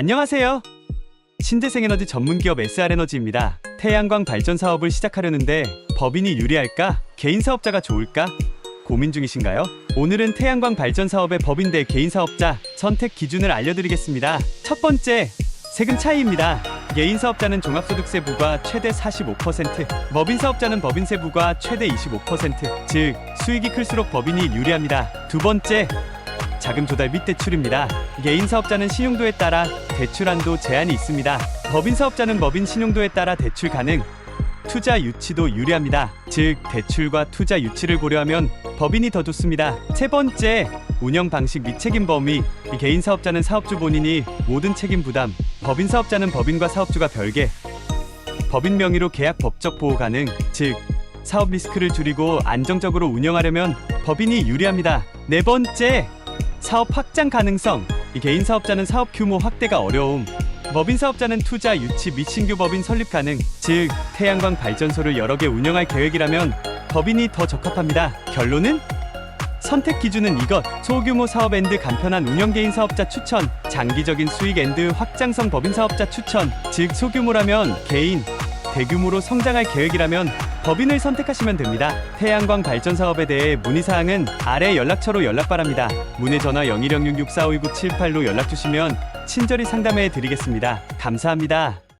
안녕하세요. 신재생 에너지 전문 기업 SR에너지입니다. 태양광 발전 사업을 시작하려는데 법인이 유리할까? 개인 사업자가 좋을까? 고민 중이신가요? 오늘은 태양광 발전 사업의 법인 대 개인 사업자 선택 기준을 알려드리겠습니다. 첫 번째, 세금 차이입니다. 개인 사업자는 종합소득세 부과 최대 45%, 법인 사업자는 법인세 부과 최대 25%, 즉 수익이 클수록 법인이 유리합니다. 두 번째, 자금 조달 및 대출입니다. 개인 사업자는 신용도에 따라 대출 한도 제한이 있습니다. 법인 사업자는 법인 신용도에 따라 대출 가능. 투자 유치도 유리합니다. 즉 대출과 투자 유치를 고려하면 법인이 더 좋습니다. 세 번째, 운영 방식 및 책임 범위. 이 개인 사업자는 사업주 본인이 모든 책임 부담. 법인 사업자는 법인과 사업주가 별개. 법인 명의로 계약 법적 보호 가능. 즉 사업 리스크를 줄이고 안정적으로 운영하려면 법인이 유리합니다. 네 번째, 사업 확장 가능성. 이 개인 사업자는 사업 규모 확대가 어려움. 법인 사업자는 투자 유치 및 신규 법인 설립 가능. 즉 태양광 발전소를 여러 개 운영할 계획이라면 법인이 더 적합합니다. 결론은 선택 기준은 이것. 소규모 사업 앤드 간편한 운영 개인 사업자 추천. 장기적인 수익 앤드 확장성 법인 사업자 추천. 즉 소규모라면 개인, 대규모로 성장할 계획이라면 법인을 선택하시면 됩니다. 태양광 발전 사업에 대해 문의 사항은 아래 연락처로 연락 바랍니다. 문의 전화 0106-645978로 연락 주시면 친절히 상담해 드리겠습니다. 감사합니다.